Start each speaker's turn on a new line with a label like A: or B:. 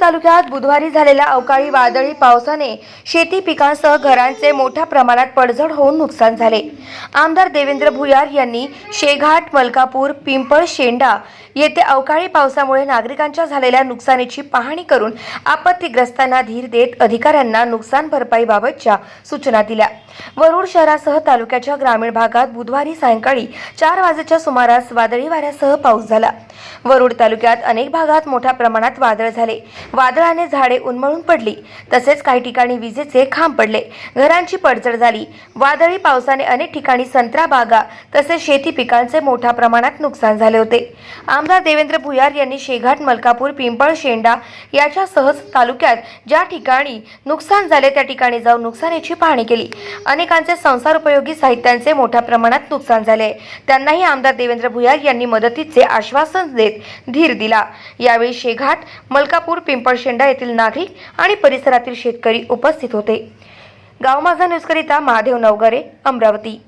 A: तालुक्यात बुधवारी झालेल्या अवकाळी वादळी पावसाने शेती पिकांसह घरांचे मोठ्या प्रमाणात पडझड होऊन नुकसान झाले. आमदार देवेंद्र भुयार यांनी शेघाट मलकापूर पिंपळ शेंडा येथे अवकाळी पावसामुळे नागरिकांच्या झालेल्या नुकसानीची पाहणी करून आपत्तीग्रस्तांना धीर देत अधिकाऱ्यांना नुकसान भरपाईबाबतच्या सूचना दिल्या. वरुड शहरासह तालुक्याच्या ग्रामीण भागात बुधवारी सायंकाळी चार वाजेच्या सुमारास वादळी वाऱ्यासह पाऊस झाला. वरुड तालुक्यात अनेक भागात मोठ्या प्रमाणात वादळ झाले. वादळाने झाडे उन्मळून पडली. तसेच काही ठिकाणी विजेचे खांब पडले. घरांची पडझड झाली. वादळी पावसाने अनेक ठिकाणी संत्रा बागा तसेच शेती पिकांचे मोठ्या प्रमाणात नुकसान झाले होते. आमदार देवेंद्र भुयार यांनी शेघाट मलकापूर पिंपळ शेंडा याच्या सहज तालुक्यात ज्या ठिकाणी नुकसान झाले त्या ठिकाणी जाऊन नुकसानीची पाहणी केली. अनेकांचे संसार उपयोगी साहित्यांचे मोठ्या प्रमाणात नुकसान झाले. त्यांनाही आमदार देवेंद्र भुयार यांनी मदतीचे आश्वासन देत धीर दिला. यावेळी शेघाट मलकापूर पिंपळशेंडा येथील नागरिक आणि परिसरातील शेतकरी उपस्थित होते. गाव माझा न्यूजकरिता महादेव नवगरे अमरावती.